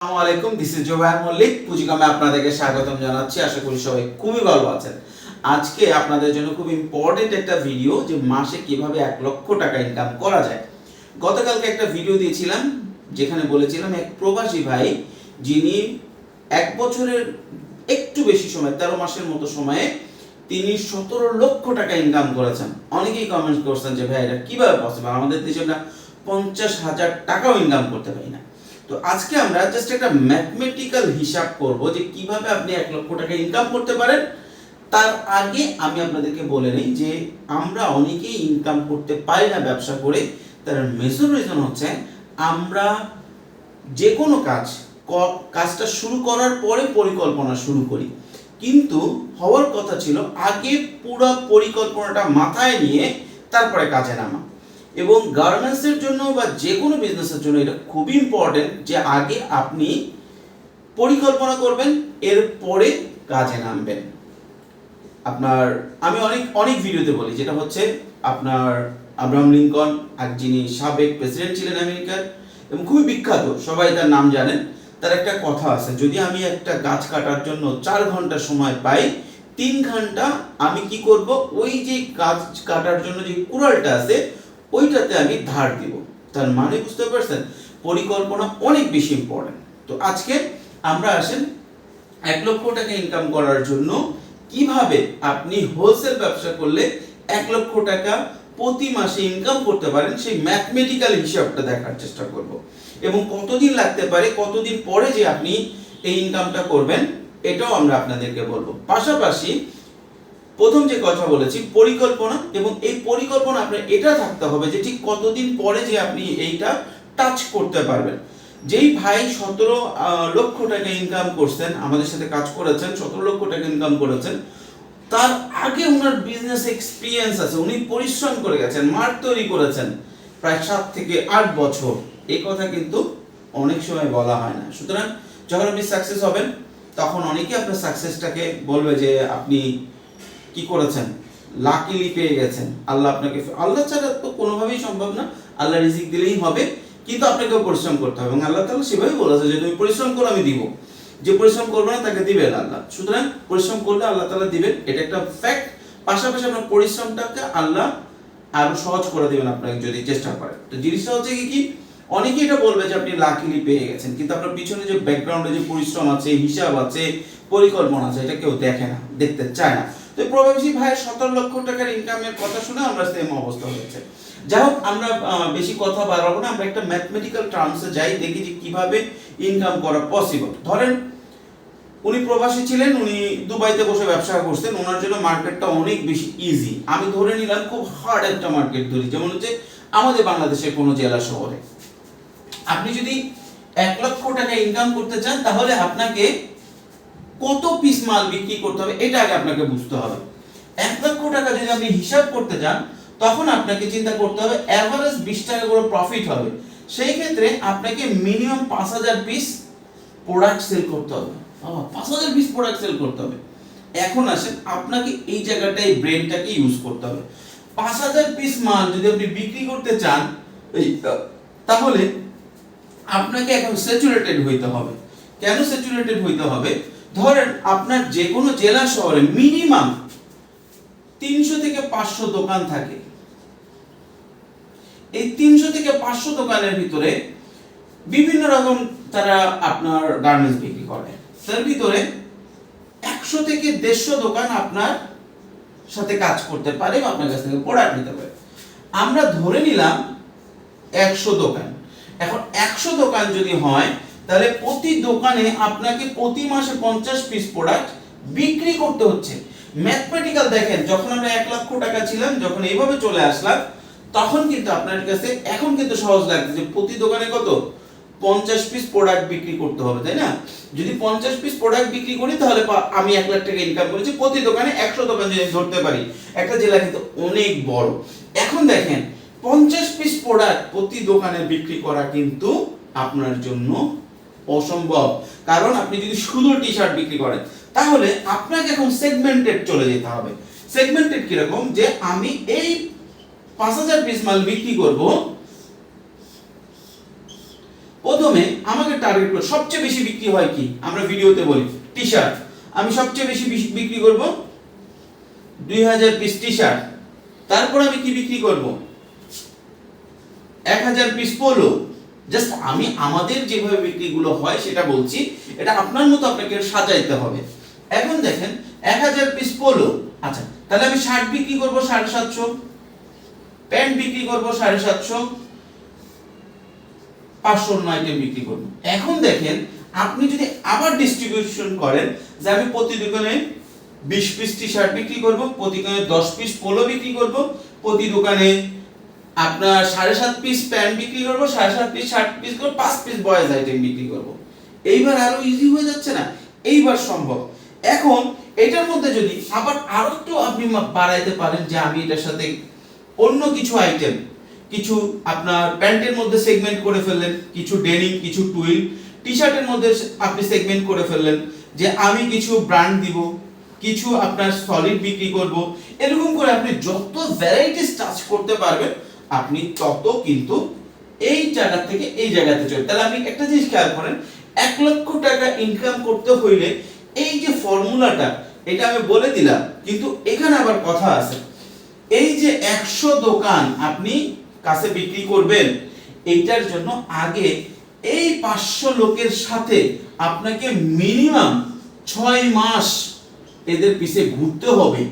আসসালামু আলাইকুম this is Jobayer Mallik পুঁজিকামে আপনাদেরকে স্বাগতম জানাচ্ছি, আশা করি সবাই খুবই ভালো আছেন। আজকে আপনাদের জন্য খুব ইম্পর্টেন্ট একটা ভিডিও যে মাসে কীভাবে এক লক্ষ টাকা ইনকাম করা যায়। গতকালকে একটা ভিডিও দিয়েছিলাম, যেখানে বলেছিলাম এক প্রবাসী ভাই, যিনি এক বছরের একটু বেশি সময়, তেরো মাসের মতো সময়ে তিনি সতেরো লক্ষ টাকা ইনকাম করেছেন। অনেকেই কমেন্ট করছেন যে, ভাই, এটা কীভাবে পসিবল আমাদের দেশে আমরা পঞ্চাশ হাজার টাকাও ইনকাম করতে পারি না। তো আজকে আমরা জাস্ট একটা ম্যাথমেটিক্যাল হিসাব করব যে কীভাবে আপনি এক লক্ষ টাকা ইনকাম করতে পারেন। তার আগে আমি আপনাদেরকে বলে নিই যে আমরা অনেকেই ইনকাম করতে পারি না ব্যবসা করে। তার মেজর রিজন হচ্ছে আমরা যে কোনো কাজ কাজটা শুরু করার পরে পরিকল্পনা শুরু করি। কিন্তু হওয়ার কথা ছিল আগে পুরো পরিকল্পনাটা মাথায় নিয়ে তারপরে কাজে নামা। এবং গার্মেন্টসের জন্য বা যে কোনো বিজনেসের জন্য এটা খুবই ইম্পর্টেন্ট যে আগে আপনি পরিকল্পনা করবেন, এরপরে কাজে নামবেন। আপনার, আমি অনেক অনেক ভিডিওতে বলি, যেটা হচ্ছে আপনার আব্রাহাম লিঙ্কন, আর যিনি সাবেক প্রেসিডেন্ট ছিলেন আমেরিকার, এবং খুবই বিখ্যাত, সবাই তার নাম জানেন, তার একটা কথা আছে, যদি আমি একটা গাছ কাটার জন্য চার ঘণ্টা সময় পাই, তিন ঘণ্টা আমি কি করব? ওই যে গাছ কাটার জন্য যে কুড়ালটা আছে ওইটাতে আমি ধার দিব। তার মানে বুঝতে পারছেন? পরিকল্পনা অনেক বেশি ইম্পর্টেন্ট তো আজকে আমরা আসেন এক লক্ষ টাকা ইনকাম করার জন্য কীভাবে আপনি হোলসেল ব্যবসা করলে এক লক্ষ টাকা প্রতি মাসে ইনকাম করতে পারেন, সেই ম্যাথমেটিক্যাল হিসাবটা দেখার চেষ্টা করব। এবং কতদিন লাগতে পারে, কতদিন পরে যে আপনি এই ইনকামটা করবেন, এটাও আমরা আপনাদেরকে বলব। পাশাপাশি প্রথম যে কথা বলেছি, পরিকল্পনা, এবং এই পরিকল্পনা আপনার এটা থাকতে হবে যে ঠিক কতদিন পরে যে আপনি এইটা টাচ করতে পারবেন। যেই ভাই সতেরো লক্ষ টাকা ইনকাম করছেন, আমাদের সাথে কাজ করেছেন, সতেরো লক্ষ টাকা ইনকাম করেছেন, তার আগে ওনার বিজনেস এক্সপিরিয়েন্স আছে, উনি পরিশ্রম করে গেছেন মার্ক তৈরি করেছেন, প্রায় সাত থেকে আট বছর। এই কথা কিন্তু অনেক সময় বলা হয় না। সুতরাং যখন আপনি সাকসেস হবেন, তখন অনেকেই আপনার সাকসেসটাকে বলবে যে আপনি কি করেছেন? লাকিলি পেয়ে গেছেন। আল্লাহ আপনাকে আল্লাহ ছাড়া তো কোনোভাবেই সম্ভব না। আল্লাহ রিজিক দিলেই হবে, কিন্তু আপনাকে পরিশ্রম করতে হবে। এবং আল্লাহ তাআলা সেভাবেই বলেছে যে, তুমি পরিশ্রম করো, আমি দিব। যে পরিশ্রম করবে না, তাকে দিবেন আল্লাহ। সুতরাং পরিশ্রম করলে আল্লাহ তাআলা দিবেন। এটা একটা ফ্যাক্ট পাশাপাশি আপনার পরিশ্রমটাকে আল্লাহ আরও সহজ করে দেবেন আপনাকে যদি চেষ্টা করেন। তো জিনিসটা হচ্ছে কি কি? অনেকেই এটা বলবে যে, আপনি লাকিলি পেয়ে গেছেন। কিন্তু আপনার পিছনে যে ব্যাকগ্রাউন্ডে যে পরিশ্রম আছে, হিসাব আছে, পরিকল্পনা আছে, এটা কেউ দেখে না, দেখতে চায় না। তো প্রবাসী ভাইয়ের সতেরো লক্ষ টাকার ইনকামের কথা শুনে আমরা সেম অবস্থা হয়েছে। যাই হোক, আমরা বেশি কথা বাড়াবো না, আমরা একটা ম্যাথমেটিক্যাল টার্মসে যাই, দেখি যে কীভাবে ইনকাম করা পসিবল ধরেন, উনি প্রবাসী ছিলেন, উনি দুবাইতে বসে ব্যবসা করছেন, ওনার জন্য মার্কেটটা অনেক বেশি ইজি আমি ধরে নিলাম, খুব হার্ড একটা মার্কেট ধরি যেমন হচ্ছে আমাদের বাংলাদেশের কোনো জেলা শহরে। আপনি যদি এক লক্ষ টাকা ইনকাম করতে চান, তাহলে আপনাকে কত পিস মাল বিক্রি করতে হবে, এটা আগে আপনাকে বুঝতে হবে। এক লক্ষ টাকা যদি আপনি হিসাব করতে চান তখন আপনাকে চিন্তা করতে হবে অ্যাভারেজ বিশ টাকা করে প্রফিট হবে। সেই ক্ষেত্রে আপনাকে মিনিমাম পাঁচ হাজার পিস প্রোডাক্ট সেল করতে হবে। পাঁচ হাজার পিস প্রোডাক্ট সেল করতে হবে। এখন আসেন, আপনাকে এই জায়গাটায় ব্রেনটাকে ইউজ করতে হবে। পাঁচ হাজার পিস মাল যদি আপনি বিক্রি করতে চান তাহলে আপনাকে এখন স্যাচুরেটেড হইতে হবে। কেন স্যাচুরেটেড হইতে হবে? ধরেন আপনার যে কোনো জেলা শহরে মিনিমাম তিনশো থেকে পাঁচশো দোকান থাকে। এই তিনশো থেকে পাঁচশো দোকানের ভিতরে বিভিন্ন রকম তারা আপনার গার্মেন্টস বিক্রি করে। তার ভিতরে একশো থেকে দেড়শো দোকান আপনার সাথে কাজ করতে পারে বা আপনার কাছ থেকে প্রোডাক্ট নিতে পারে। আমরা ধরে নিলাম একশো দোকান। এখন একশো দোকান যদি হয় তাহলে প্রতি দোকানে আপনাকে প্রতি মাসে পঞ্চাশ পিস প্রোডাক্ট বিক্রি করতে হচ্ছে। ম্যাথমেটিক্যাল দেখেন, যখন আমরা এক লক্ষ টাকা ছিলাম, যখন এইভাবে চলে আসলাম, তখন কিন্তু আপনার কাছে এখন কিন্তু সহজ লাগছে যে প্রতি দোকানে কত? পঞ্চাশ পিস প্রোডাক্ট বিক্রি করতে হবে, তাই না? যদি পঞ্চাশ পিস প্রোডাক্ট বিক্রি করি, তাহলে আমি এক লাখ টাকা ইনকাম করেছি, প্রতি দোকানে একশো দোকান যদি ধরতে পারি, একটা জেলা কিন্তু অনেক বড়। এখন দেখেন, পঞ্চাশ পিস প্রোডাক্ট প্রতি দোকানে বিক্রি করা কিন্তু আপনার জন্য অসম্ভব। কারণ আপনি যদি শুধু টি শার্ট বিক্রি করেন, তাহলে আপনাকে এখন সেগমেন্টেড চলে যেতে হবে। সেগমেন্টেড কীরকম? যে আমি এই পাঁচ হাজার পিস মাল বিক্রি করব, প্রথমে আমাকে টার্গেট করে, সবচেয়ে বেশি বিক্রি হয় কি? আমরা ভিডিওতে বলি টি শার্ট আমি সবচেয়ে বেশি বিক্রি করব দুই হাজার পিস টি শার্ট তারপর আমি কি বিক্রি করব? এক হাজার পিস পোলো জাস্ট আমি আমাদের যেভাবে বিক্রিগুলো হয় সেটা বলছি, এটা আপনার মতো আপনাকে সাজাইতে হবে। এখন দেখেন, এক হাজার পিস পোলো আচ্ছা তাহলে আমি শার্ট বিক্রি করব সাড়ে সাতশো। প্যান্ট বিক্রি করব সাড়ে সাতশো। পাঁচশো আইটেম বিক্রি করব। এখন দেখেন, আপনি যদি আবার ডিস্ট্রিবিউশন করেন, যে আমি প্রতি দোকানে বিশ পিস টি শার্ট বিক্রি করব, প্রতি দোকানে দশ পিস পোলো বিক্রি করব, প্রতি দোকানে আপনার সাড়ে সাত পিস প্যান্ট বিক্রি করব, সাড়ে সাত পিস ষাট পিস করব পাঁচ পিস বয়েজ আইটেম বিক্রি করব। এইবার আরও ইজি হয়ে যাচ্ছে না? এইবার সম্ভব। এখন এটার মধ্যে যদি আবার আরও একটু আপনি বাড়াইতে পারেন যে আমি এটার সাথে অন্য কিছু আইটেম কিছু আপনার প্যান্টের মধ্যে সেগমেন্ট করে ফেললেন, কিছু ডেনিম কিছু টুইল টি শার্টের মধ্যে আপনি সেগমেন্ট করে ফেললেন যে আমি কিছু ব্র্যান্ড দিব, কিছু আপনার সলিড বিক্রি করব, এরকম করে আপনি যত ভ্যারাইটিস টাচ করতে পারবেন আপনি তত কিন্তু এই জায়গা থেকে এই জায়গাতে চলে। তাহলে আপনি একটা জিনিস খেয়াল করেন, এক লক্ষ টাকা ইনকাম করতে হইলে এই যে ফর্মুলাটা এটা আমি বলে দিলাম, কিন্তু এখানে আবার কথা আছে। এই যে একশো দোকান আপনি কাছে বিক্রি করবেন এইটার জন্য আগে এই পাঁচশো লোকের সাথে আপনাকে মিনিমাম ছয় মাস এদের পিছে ঘুরতে হবে।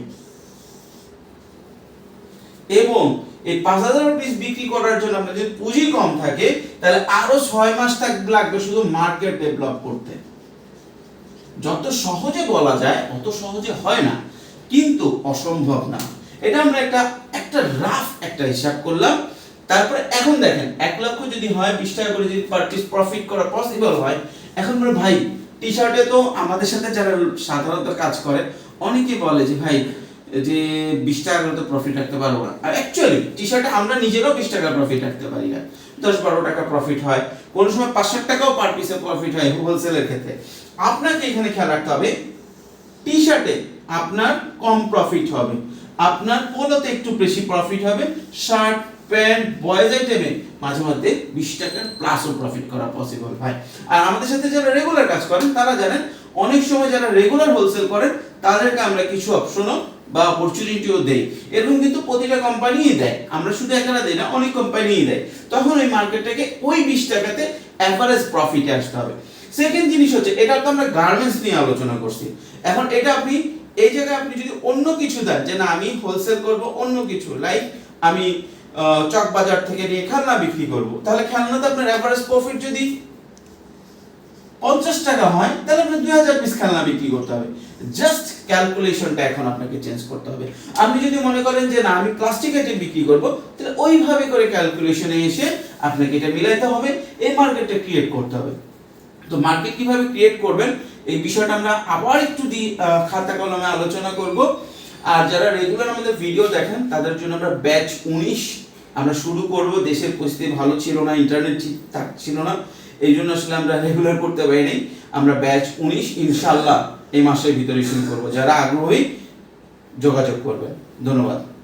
এবং এই পাঁচ হাজার পিস বিক্রি করার জন্য আপনার যদি পুঁজি কম থাকে, তাহলে আরও ছয় মাস থাক- লাগবে শুধু মার্কেট ডেভেলপ করতে। যত সহজে বলা যায়, অত সহজে হয় না। কিন্তু অসম্ভব না। এটা আমরা একটা একটা রাফ একটা হিসাব করলাম। তারপরে এখন দেখেন, এক লক্ষ যদি হয়, বিশ টাকা করে যদি পার পিস প্রফিট করা পসিবল হয়, এখন বলে, ভাই টি শার্টে তো আমাদের সাথে যারা সাধারণত কাজ করে, অনেকে বলে যে, ভাই যে বিশ টাকা করে তো প্রফিট রাখতে পারব না। আর অ্যাকচুয়ালি টি শার্টে আমরা নিজেরাও বিশ টাকা প্রফিট রাখতে পারি না। দশ বারো টাকা প্রফিট হয়। কোনো সময় পাঁচ ষাট টাকাও পার পিসে প্রফিট হয় হোলসেলের ক্ষেত্রে। আপনাকে এখানে খেয়াল রাখতে হবে টি শার্টে আপনার কম প্রফিট হবে। আপনার পোলোতে একটু বেশি প্রফিট হবে। শার্ট, প্যান্ট বয়েজ আইটেমে মাঝে মধ্যে বিশ টাকার প্লাসও প্রফিট করা পসিবল ভাই আর আমাদের সাথে যারা রেগুলার কাজ করেন, তারা জানেন অনেক সময় যারা রেগুলার হোলসেল করেন, তাদেরকে আমরা কিছু অপশনও বা অপরচুনিটিও দেই। এরকম কিন্তু প্রতিটা কোম্পানিই দেয়। আমরা শুধু একারা দেই না, অনেক কোম্পানিই দেয়। তখন ওই মার্কেটটাকে ওই বিশ টাকাতে অ্যাভারেজ প্রফিটে আসতে হবে। সেকেন্ড জিনিস হচ্ছে, এটা তো আমরা গার্মেন্টস নিয়ে আলোচনা করছি। এখন এটা আপনি, এই জায়গায় আপনি যদি অন্য কিছু দেন, যে না, আমি হোলসেল করব অন্য কিছু লাইক আমি চক বাজার থেকে নিয়ে খেলনা বিক্রি করব, তাহলে খেলনাতে আপনার অ্যাভারেজ প্রফিট যদি পঞ্চাশ টাকা হয়, তাহলে আপনার দুই হাজার পিস খেলনা বিক্রি করতে হবে। জাস্ট ক্যালকুলেশনটা এখন আপনাকে চেঞ্জ করতে হবে। আপনি যদি মনে করেন যে, না, আমি প্লাস্টিক আইটেম বিক্রি করব, তাহলে ওইভাবে করে ক্যালকুলেশনে এসে আপনাকে এটা মিলাইতে হবে। এই মার্কেটটা ক্রিয়েট করতে হবে। তো মার্কেট কীভাবে ক্রিয়েট করবেন? এই বিষয়টা আমরা আবার একটু দি খাতা কলমে আলোচনা করব। আর যারা রেগুলার আমাদের ভিডিও দেখেন, তাদের জন্য আমরা ব্যাচ উনিশ আমরা শুরু করব। দেশের পরিস্থিতি ভালো ছিল না ইন্টারনেট ঠিক ছিল না। এই জন্য আসলে আমরা রেগুলার করতে পারিনি আমরা ব্যাচ উনিশ ইনশাল্লাহ এই মাসের ভিতরে শুরু করব। যারা আগ্রহী যোগাযোগ করবেন। ধন্যবাদ।